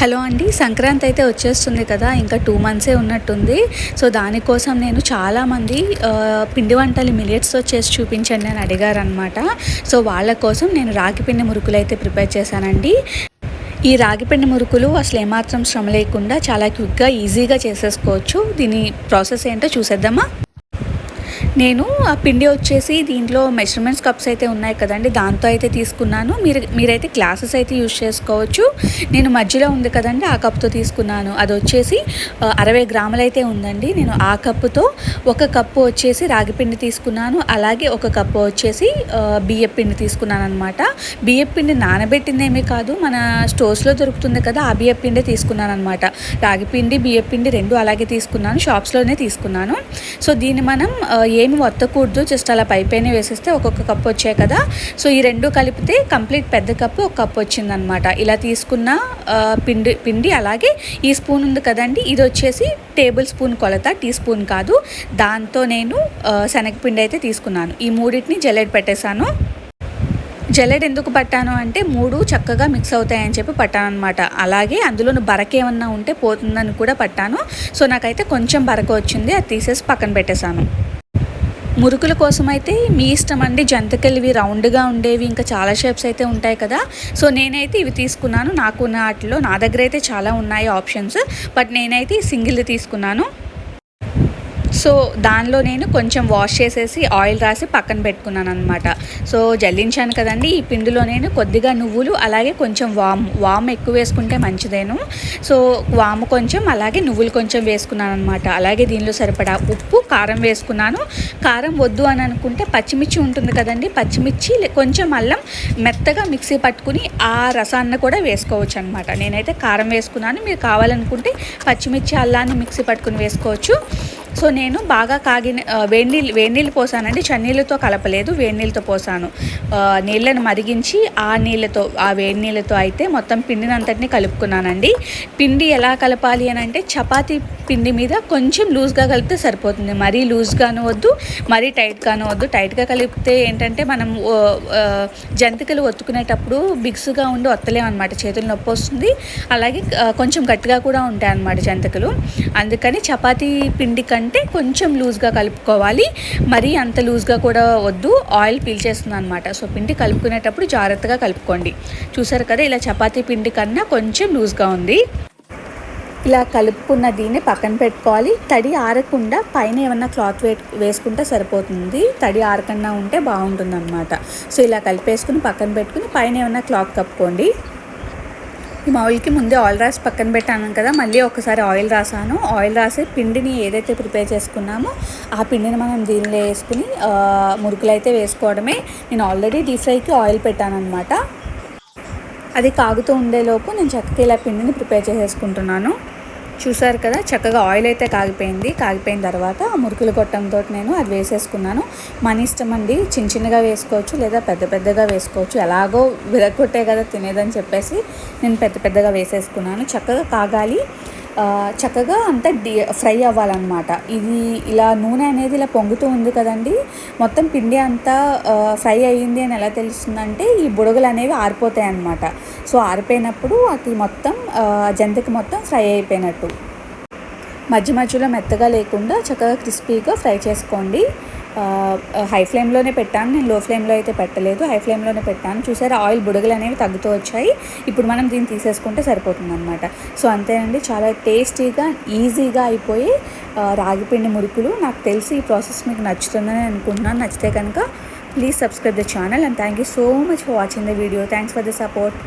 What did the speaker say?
Hello అండి సంక్రాంతి అయితే వచ్చేస్తుంది కదా ఇంకా టూ మంత్సే ఉన్నట్టుంది. సో దానికోసం నేను చాలామంది పిండి వంటలు మిలియట్స్తో చేసి చూపించండి అని అడిగారనమాట సో వాళ్ళ కోసం నేను రాగి పిండి మురుకులు అయితే ప్రిపేర్ చేశానండి. ఈ రాగిపిండి మురుకులు అసలు ఏమాత్రం శ్రమ లేకుండా చాలా క్విక్గా ఈజీగా చేసేసుకోవచ్చు. దీని ప్రాసెస్ ఏంటో చూసేద్దామా? నేను ఆ పిండి వచ్చేసి దీంట్లో మెజర్మెంట్స్ కప్స్ అయితే ఉన్నాయి కదండి దాంతో అయితే తీసుకున్నాను. మీరు మీరైతే గ్లాసెస్ అయితే యూజ్ చేసుకోవచ్చు. నేను మధ్యలో ఉంది కదండి ఆ కప్తో తీసుకున్నాను. అది వచ్చేసి అరవై గ్రాములు అయితే ఉందండి. నేను ఆ కప్పుతో ఒక కప్పు వచ్చేసి రాగి పిండి తీసుకున్నాను. అలాగే ఒక కప్పు వచ్చేసి బియ్యం పిండి తీసుకున్నాను అనమాట బియ్యం పిండి నానబెట్టిందేమీ కాదు మన స్టోర్స్లో దొరుకుతుంది కదా ఆ బియ్యం పిండి తీసుకున్నాను అనమాట రాగి పిండి బియ్యం పిండి రెండు అలాగే తీసుకున్నాను షాప్స్లోనే తీసుకున్నాను. సో దీన్ని మనం ఏ ఏమి వత్తకూడదు జస్ట్ అలా పైపైనే వేసేస్తే ఒక్కొక్క కప్పు వచ్చాయి కదా. సో ఈ రెండు కలిపితే కంప్లీట్ పెద్ద కప్పు ఒక కప్పు వచ్చిందనమాట ఇలా తీసుకున్న పిండి పిండి అలాగే ఈ స్పూన్ ఉంది కదండి ఇది వచ్చేసి టేబుల్ స్పూన్ కొలత టీ స్పూన్ కాదు. దాంతో నేను శనగపిండి అయితే తీసుకున్నాను. ఈ మూడింటిని జల్లెడ పెట్టేశాను. జల్లెడ ఎందుకు పట్టాను అంటే మూడు చక్కగా మిక్స్ అవుతాయని చెప్పి పట్టాను అనమాట అలాగే అందులో బరక ఏమన్నా ఉంటే పోతుందని కూడా పట్టాను. సో నాకైతే కొంచెం బరక వచ్చింది అది తీసేసి పక్కన పెట్టేశాను. మురుకుల కోసం అయితే మీ ఇష్టం అండి జంతికలు రౌండ్గా ఉండేవి ఇంకా చాలా షేప్స్ అయితే ఉంటాయి కదా. సో నేనైతే ఇవి తీసుకున్నాను. నాకున్న వాటిలో నా దగ్గర అయితే చాలా ఉన్నాయి ఆప్షన్స్. బట్ నేనైతే సింగిల్ తీసుకున్నాను. సో దానిలో నేను కొంచెం వాష్ చేసేసి ఆయిల్ రాసి పక్కన పెట్టుకున్నాను అనమాట సో జల్లించాను కదండి ఈ పిండిలో నేను కొద్దిగా నువ్వులు అలాగే కొంచెం వామ్ వామ్ ఎక్కువ వేసుకుంటే మంచిదేను. సో వాము కొంచెం అలాగే నువ్వులు కొంచెం వేసుకున్నాను అనమాట అలాగే దీనిలో సరిపడా ఉప్పు కారం వేసుకున్నాను. కారం వద్దు అని అనుకుంటే పచ్చిమిర్చి ఉంటుంది కదండి పచ్చిమిర్చి కొంచెం అల్లం మెత్తగా మిక్సీ పట్టుకుని ఆ రసాన్ని కూడా వేసుకోవచ్చు అనమాట నేనైతే కారం వేసుకున్నాను. మీరు కావాలనుకుంటే పచ్చిమిర్చి అల్లాన్ని మిక్సీ పట్టుకుని వేసుకోవచ్చు. సో నేను బాగా కాగిన వేడినీళ్ళు వేడి నీళ్ళు వేడి నీళ్ళు పోసానండి. చన్నీళ్ళతో కలపలేదు వేడి నీళ్ళతో పోసాను. నీళ్ళను నీళ్ళని మరిగించి ఆ నీళ్ళతో ఆ వేడి నీళ్ళతో అయితే మొత్తం పిండినంతటిని కలుపుకున్నానండి. పిండి ఎలా కలపాలి అని అంటే చపాతీ పిండి మీద కొంచెం లూజ్గా కలిపితే సరిపోతుంది. మరీ లూజ్గాను వద్దు మరీ టైట్గాను వద్దు. టైట్గా కలిపితే ఏంటంటే మనం జంతికలు ఒత్తుకునేటప్పుడు బిగ్స్గా ఉండి ఒత్తలేం అనమాట చేతులు నొప్పి వస్తుంది. అలాగే కొంచెం గట్టిగా కూడా ఉంటాయి అన్నమాట జంతికలు. అందుకని చపాతీ పిండి కంటే కొంచెం లూజ్గా కలుపుకోవాలి. మరీ అంత లూజ్గా కూడా వద్దు. ఆయిల్ పీల్చేస్తుంది అనమాట సో పిండి కలుపుకునేటప్పుడు జాగ్రత్తగా కలుపుకోండి. చూసారు కదా ఇలా చపాతీ పిండి కన్నా కొంచెం లూజ్గా ఉంది. ఇలా కలుపుకున్న దీన్ని పక్కన పెట్టుకోవాలి. తడి ఆరకుండా పైన ఏమన్నా క్లాత్ వే వేసుకుంటే సరిపోతుంది. తడి ఆరకుండా ఉంటే బాగుంటుంది అనమాట సో ఇలా కలిపేసుకుని పక్కన పెట్టుకుని పైన ఏమన్నా క్లాత్ కప్పుకోండి. ఈ మౌల్కి ముందే ఆయిల్ రాసి పక్కన పెట్టాను కదా మళ్ళీ ఒకసారి ఆయిల్ రాసాను. ఆయిల్ రాసి పిండిని ఏదైతే ప్రిపేర్ చేసుకున్నామో ఆ పిండిని మనం దీనిలో వేసుకుని మురుకులు అయితే వేసుకోవడమే. నేను ఆల్రెడీ డీప్ ఫ్రైకి ఆయిల్ పెట్టాను అనమాట అది కాగుతూ ఉండేలోపు నేను చక్కగా ఇలా పిండిని ప్రిపేర్ చేసేసుకుంటున్నాను. చూసారు కదా చక్కగా ఆయిల్ అయితే కాగిపోయింది. కాగిపోయిన తర్వాత మురుకులు కొట్టంతో గొట్టంతో నేను అది వేసేసుకున్నాను. మన ఇష్టం అండి చిన్న చిన్నగా వేసుకోవచ్చు లేదా పెద్ద పెద్దగా వేసుకోవచ్చు. ఎలాగో విరగొట్టే కదా తినేదని చెప్పేసి నేను పెద్ద పెద్దగా వేసేసుకున్నాను. చక్కగా కాగాలి. చక్కగా అంతా డి ఫ్రై అవ్వాలన్నమాట. ఇది ఇలా నూనె అనేది ఇలా పొంగుతూ ఉంది కదండి. మొత్తం పిండి అంతా ఫ్రై అయ్యింది అని ఎలా తెలుస్తుందంటే ఈ బుడగలు అనేవి ఆరిపోతాయి అన్నమాట సో ఆరిపోయినప్పుడు అది మొత్తం జంతకి మొత్తం ఫ్రై అయిపోయినట్టు. మధ్య మధ్యలో మెత్తగా లేకుండా చక్కగా క్రిస్పీగా ఫ్రై చేసుకోండి. హై ఫ్లేమ్లోనే పెట్టాను. నేను లో ఫ్లేమ్లో అయితే పెట్టలేదు. హై ఫ్లేమ్లోనే పెట్టాను. చూసారా? ఆయిల్ బుడగలు అనేవి తగ్గుతూ వచ్చాయి. ఇప్పుడు మనం దీన్ని తీసేసుకుంటే సరిపోతుంది అనమాట సో అంతేనండి చాలా టేస్టీగా ఈజీగా అయిపోయి రాగిపిండి మురుకులు. నాకు తెలిసి ఈ ప్రాసెస్ మీకు నచ్చుతుందని అనుకుంటున్నాను. నచ్చితే కనుక please subscribe the channel and thank you so much for watching the video thanks for the support